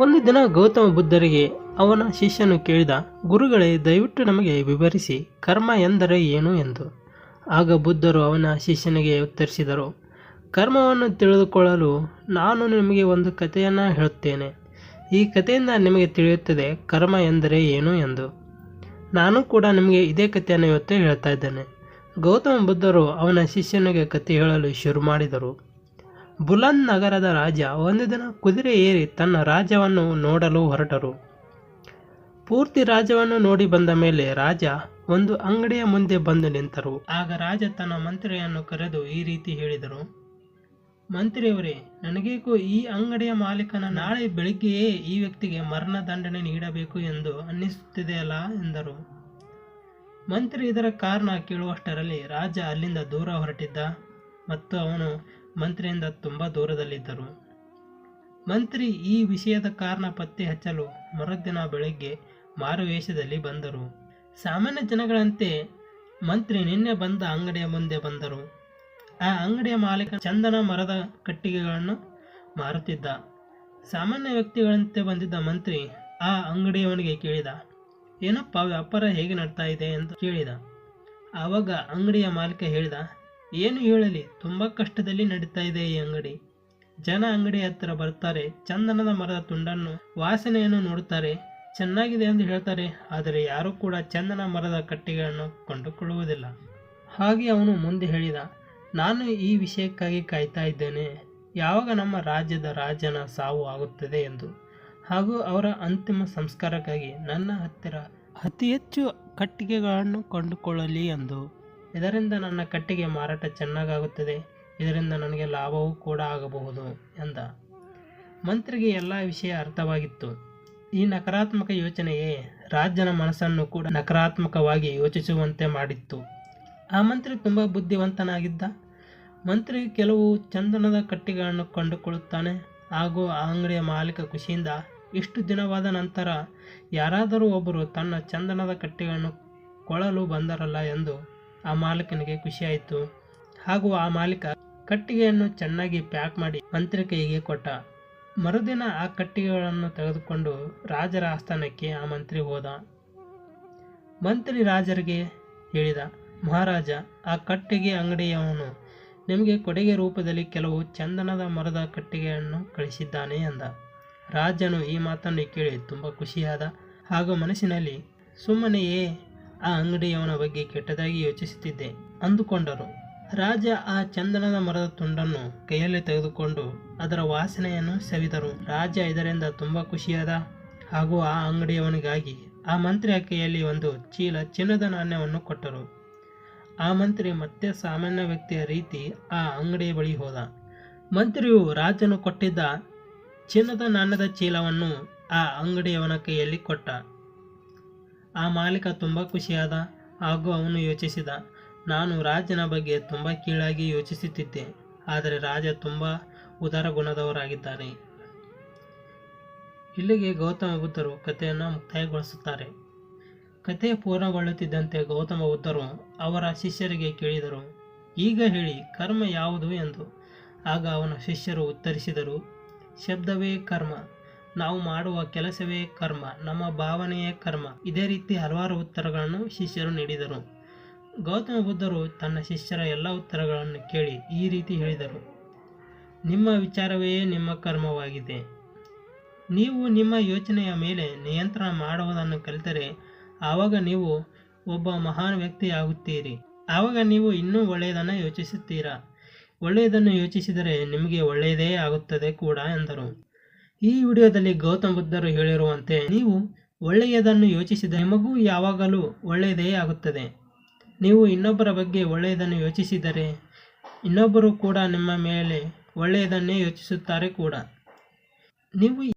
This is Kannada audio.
ಒಂದು ದಿನ ಗೌತಮ ಬುದ್ಧರಿಗೆ ಅವನ ಶಿಷ್ಯನು ಕೇಳಿದ, ಗುರುಗಳೇ, ದಯವಿಟ್ಟು ನಮಗೆ ವಿವರಿಸಿ, ಕರ್ಮ ಎಂದರೆ ಏನು ಎಂದು. ಆಗ ಬುದ್ಧರು ಅವನ ಶಿಷ್ಯನಿಗೆ ಉತ್ತರಿಸಿದರು, ಕರ್ಮವನ್ನು ತಿಳಿದುಕೊಳ್ಳಲು ನಾನು ನಿಮಗೆ ಒಂದು ಕಥೆಯನ್ನು ಹೇಳುತ್ತೇನೆ. ಈ ಕಥೆಯಿಂದ ನಿಮಗೆ ತಿಳಿಯುತ್ತದೆ ಕರ್ಮ ಎಂದರೆ ಏನು ಎಂದು. ನಾನು ಕೂಡ ನಿಮಗೆ ಇದೇ ಕಥೆಯನ್ನು ಇವತ್ತು ಹೇಳ್ತಾ ಇದ್ದೇನೆ. ಗೌತಮ ಬುದ್ಧರು ಅವನ ಶಿಷ್ಯನಿಗೆ ಕಥೆ ಹೇಳಲು ಶುರು ಮಾಡಿದರು. ಬುಲಂದ್ ನಗರದ ರಾಜ ಒಂದು ದಿನ ಕುದುರೆ ಏರಿ ತನ್ನ ರಾಜ್ಯವನ್ನು ನೋಡಲು ಹೊರಟರು. ಪೂರ್ತಿ ರಾಜ್ಯವನ್ನು ನೋಡಿ ಬಂದ ಮೇಲೆ ರಾಜ ಒಂದು ಅಂಗಡಿಯ ಮುಂದೆ ಬಂದು ನಿಂತರು. ಆಗ ರಾಜ ತನ್ನ ಮಂತ್ರಿಯನ್ನು ಕರೆದು ಈ ರೀತಿ ಹೇಳಿದರು, ಮಂತ್ರಿಯವರೇ, ನನಗೇಕೋ ಈ ಅಂಗಡಿಯ ಮಾಲೀಕನ ನಾಳೆ ಬೆಳಿಗ್ಗೆಯೇ ಈ ವ್ಯಕ್ತಿಗೆ ಮರಣದಂಡನೆ ನೀಡಬೇಕು ಎಂದು ಅನ್ನಿಸುತ್ತಿದೆಯಲ್ಲ ಎಂದರು. ಮಂತ್ರಿ ಇದರ ಕಾರಣ ಕೇಳುವಷ್ಟರಲ್ಲಿ ರಾಜ ಅಲ್ಲಿಂದ ದೂರ ಹೊರಟಿದ್ದ ಮತ್ತು ಅವನು ಮಂತ್ರಿಯಿಂದ ತುಂಬ ದೂರದಲ್ಲಿದ್ದರು. ಮಂತ್ರಿ ಈ ವಿಷಯದ ಕಾರಣ ಪತ್ತೆ ಹಚ್ಚಲು ಮರುದಿನ ಬೆಳಗ್ಗೆ ಮಾರುವೇಷದಲ್ಲಿ ಬಂದರು. ಸಾಮಾನ್ಯ ಜನಗಳಂತೆ ಮಂತ್ರಿ ನಿನ್ನೆ ಬಂದ ಅಂಗಡಿಯ ಮುಂದೆ ಬಂದರು. ಆ ಅಂಗಡಿಯ ಮಾಲೀಕ ಚಂದನ ಮರದ ಕಟ್ಟಿಗೆಗಳನ್ನು ಮಾರುತ್ತಿದ್ದ. ಸಾಮಾನ್ಯ ವ್ಯಕ್ತಿಗಳಂತೆ ಬಂದಿದ್ದ ಮಂತ್ರಿ ಆ ಅಂಗಡಿಯವನಿಗೆ ಕೇಳಿದ, ಏನಪ್ಪ ವ್ಯಾಪಾರ ಹೇಗೆ ನಡ್ತಾ ಇದೆ? ಎಂದು ಕೇಳಿದ. ಆವಾಗ ಅಂಗಡಿಯ ಮಾಲೀಕ ಹೇಳಿದ ಏನು ಹೇಳಲಿ, ತುಂಬ ಕಷ್ಟದಲ್ಲಿ ನಡೀತಾ ಇದೆ ಈ ಅಂಗಡಿ. ಜನ ಅಂಗಡಿ ಹತ್ತಿರ ಬರ್ತಾರೆ, ಚಂದನದ ಮರದ ತುಂಡನ್ನು, ವಾಸನೆಯನ್ನು ನೋಡುತ್ತಾರೆ, ಚೆನ್ನಾಗಿದೆ ಎಂದು ಹೇಳ್ತಾರೆ, ಆದರೆ ಯಾರೂ ಕೂಡ ಚಂದನ ಮರದ ಕಟ್ಟಿಗೆಗಳನ್ನು ಕೊಂಡುಕೊಳ್ಳುವುದಿಲ್ಲ. ಹಾಗೆ ಅವನು ಮುಂದೆ ಹೇಳಿದ, ನಾನು ಈ ವಿಷಯಕ್ಕಾಗಿ ಕಾಯ್ತಾ ಇದ್ದೇನೆ, ಯಾವಾಗ ನಮ್ಮ ರಾಜ್ಯದ ರಾಜನ ಸಾವು ಆಗುತ್ತದೆ ಎಂದು. ಹಾಗೂ ಅವರ ಅಂತಿಮ ಸಂಸ್ಕಾರಕ್ಕಾಗಿ ನನ್ನ ಹತ್ತಿರ ಅತಿ ಹೆಚ್ಚು ಕಟ್ಟಿಗೆಗಳನ್ನು ಕೊಂಡುಕೊಳ್ಳಲಿ ಎಂದು. ಇದರಿಂದ ನನ್ನ ಕಟ್ಟಿಗೆ ಮಾರಾಟ ಚೆನ್ನಾಗಾಗುತ್ತದೆ. ಇದರಿಂದ ನನಗೆ ಲಾಭವೂ ಕೂಡ ಆಗಬಹುದು, ಎಂದ. ಮಂತ್ರಿಗೆ ಎಲ್ಲ ವಿಷಯ ಅರ್ಥವಾಗಿತ್ತು. ಈ ನಕಾರಾತ್ಮಕ ಯೋಚನೆಯೇ ರಾಜನ ಮನಸ್ಸನ್ನು ಕೂಡ ನಕಾರಾತ್ಮಕವಾಗಿ ಯೋಚಿಸುವಂತೆ ಮಾಡಿತ್ತು. ಆ ಮಂತ್ರಿ ತುಂಬ ಬುದ್ಧಿವಂತನಾಗಿದ್ದ. ಮಂತ್ರಿ ಕೆಲವು ಚಂದನದ ಕಟ್ಟಿಗಳನ್ನು ಕಂಡುಕೊಳ್ಳುತ್ತಾನೆ. ಹಾಗೂ ಆ ಅಂಗಡಿಯ ಮಾಲೀಕ ಖುಷಿಯಿಂದ ಇಷ್ಟು ದಿನವಾದ ನಂತರ ಯಾರಾದರೂ ಒಬ್ಬರು ತನ್ನ ಚಂದನದ ಕಟ್ಟಿಗಳನ್ನು ಕೊಳ್ಳಲು ಬಂದರಲ್ಲ ಎಂದು ಆ ಮಾಲೀಕನಿಗೆ ಖುಷಿಯಾಯಿತು ಹಾಗೂ ಆ ಮಾಲೀಕ ಕಟ್ಟಿಗೆಯನ್ನು ಚೆನ್ನಾಗಿ ಪ್ಯಾಕ್ ಮಾಡಿ ಮಂತ್ರಿ ಕೈಗೆ ಕೊಟ್ಟ. ಮರುದಿನ ಆ ಕಟ್ಟಿಗೆಗಳನ್ನು ತೆಗೆದುಕೊಂಡು ರಾಜರ ಆಸ್ಥಾನಕ್ಕೆ ಆ ಮಂತ್ರಿ ಹೋದ. ಮಂತ್ರಿ ರಾಜರಿಗೆ ಹೇಳಿದ, ಮಹಾರಾಜ, ಆ ಕಟ್ಟಿಗೆ ಅಂಗಡಿಯವನು ನಿಮಗೆ ಕೊಡುಗೆ ರೂಪದಲ್ಲಿ ಕೆಲವು ಚಂದನದ ಮರದ ಕಟ್ಟಿಗೆಯನ್ನು ಕಳಿಸಿದ್ದಾನೆ ಎಂದ ರಾಜನು ಈ ಮಾತನ್ನು ಕೇಳಿ ತುಂಬ ಖುಷಿಯಾದ ಹಾಗೂ ಮನಸ್ಸಿನಲ್ಲಿ, ಸುಮ್ಮನೆಯೇ ಆ ಅಂಗಡಿಯವನ ಬಗ್ಗೆ ಕೆಟ್ಟದಾಗಿ ಯೋಚಿಸುತ್ತಿದ್ದೆ. ಅಂದುಕೊಂಡರು. ರಾಜ ಆ ಚಂದನದ ಮರದ ತುಂಡನ್ನು ಕೈಯಲ್ಲಿ ತೆಗೆದುಕೊಂಡು ಅದರ ವಾಸನೆಯನ್ನು ಸವಿದರು. ರಾಜ ಇದರಿಂದ ತುಂಬ ಖುಷಿಯಾದ ಹಾಗೂ ಆ ಅಂಗಡಿಯವನಿಗಾಗಿ ಆ ಮಂತ್ರಿಯ ಕೈಯಲ್ಲಿ ಒಂದು ಚೀಲ ಚಿನ್ನದ ನಾಣ್ಯವನ್ನು ಕೊಟ್ಟರು. ಆ ಮಂತ್ರಿ ಮತ್ತೆ ಸಾಮಾನ್ಯ ವ್ಯಕ್ತಿಯ ರೀತಿ ಆ ಅಂಗಡಿಯ ಬಳಿ ಹೋದ. ಮಂತ್ರಿಯು ರಾಜನು ಕೊಟ್ಟಿದ್ದ ಚಿನ್ನದ ನಾಣ್ಯದ ಚೀಲವನ್ನು ಆ ಅಂಗಡಿಯವನ ಕೈಯಲ್ಲಿ ಕೊಟ್ಟ. ಆ ಮಾಲೀಕ ತುಂಬ ಖುಷಿಯಾದ ಹಾಗೂ ಅವನು ಯೋಚಿಸಿದ, ನಾನು ರಾಜನ ಬಗ್ಗೆ ತುಂಬ ಕೀಳಾಗಿ ಯೋಚಿಸುತ್ತಿದ್ದೆ, ಆದರೆ ರಾಜ ತುಂಬ ಉದಾರ ಗುಣದವರಾಗಿದ್ದಾನೆ. ಇಲ್ಲಿಗೆ ಗೌತಮ ಬುದ್ಧರು ಕಥೆಯನ್ನು ಮುಕ್ತಾಯಗೊಳಿಸುತ್ತಾರೆ. ಕಥೆ ಪೂರ್ಣಗೊಳ್ಳುತ್ತಿದ್ದಂತೆ ಗೌತಮ ಬುದ್ಧರು ಅವರ ಶಿಷ್ಯರಿಗೆ ಕೇಳಿದರು, ಈಗ ಹೇಳಿ, ಕರ್ಮ ಯಾವುದು? ಎಂದು. ಆಗ ಅವನ ಶಿಷ್ಯರು ಉತ್ತರಿಸಿದರು, ಶಬ್ದವೇ ಕರ್ಮ. ನಾವು ಮಾಡುವ ಕೆಲಸವೇ ಕರ್ಮ, ನಮ್ಮ ಭಾವನೆಯೇ ಕರ್ಮ. ಇದೇ ರೀತಿ ಹಲವಾರು ಉತ್ತರಗಳನ್ನು ಶಿಷ್ಯರು ನೀಡಿದರು. ಗೌತಮ ಬುದ್ಧರು ತನ್ನ ಶಿಷ್ಯರ ಎಲ್ಲ ಉತ್ತರಗಳನ್ನು ಕೇಳಿ ಈ ರೀತಿ ಹೇಳಿದರು. ನಿಮ್ಮ ವಿಚಾರವೇ ನಿಮ್ಮ ಕರ್ಮವಾಗಿದೆ. ನೀವು ನಿಮ್ಮ ಯೋಚನೆಯ ಮೇಲೆ ನಿಯಂತ್ರಣ ಮಾಡುವುದನ್ನು ಕಲಿತರೆ ಆವಾಗ ನೀವು ಒಬ್ಬ ಮಹಾನ್ ವ್ಯಕ್ತಿಯಾಗುತ್ತೀರಿ. ಆವಾಗ ನೀವು ಇನ್ನೂ ಒಳ್ಳೆಯದನ್ನು ಯೋಚಿಸುತ್ತೀರಾ? ಒಳ್ಳೆಯದನ್ನು ಯೋಚಿಸಿದರೆ ನಿಮಗೆ ಒಳ್ಳೆಯದೇ ಆಗುತ್ತದೆ ಕೂಡ ಎಂದರು. ಈ ವಿಡಿಯೋದಲ್ಲಿ ಗೌತಮ ಬುದ್ಧರು ಹೇಳಿರುವಂತೆ ನೀವು ಒಳ್ಳೆಯದನ್ನು ಯೋಚಿಸಿದ ನಿಮಗೂ ಯಾವಾಗಲೂ ಒಳ್ಳೆಯದೇ ಆಗುತ್ತದೆ. ನೀವು ಇನ್ನೊಬ್ಬರ ಬಗ್ಗೆ ಒಳ್ಳೆಯದನ್ನು ಯೋಚಿಸಿದರೆ ಇನ್ನೊಬ್ಬರು ಕೂಡ ನಿಮ್ಮ ಮೇಲೆ ಒಳ್ಳೆಯದನ್ನೇ ಯೋಚಿಸುತ್ತಾರೆ ಕೂಡ. ನೀವು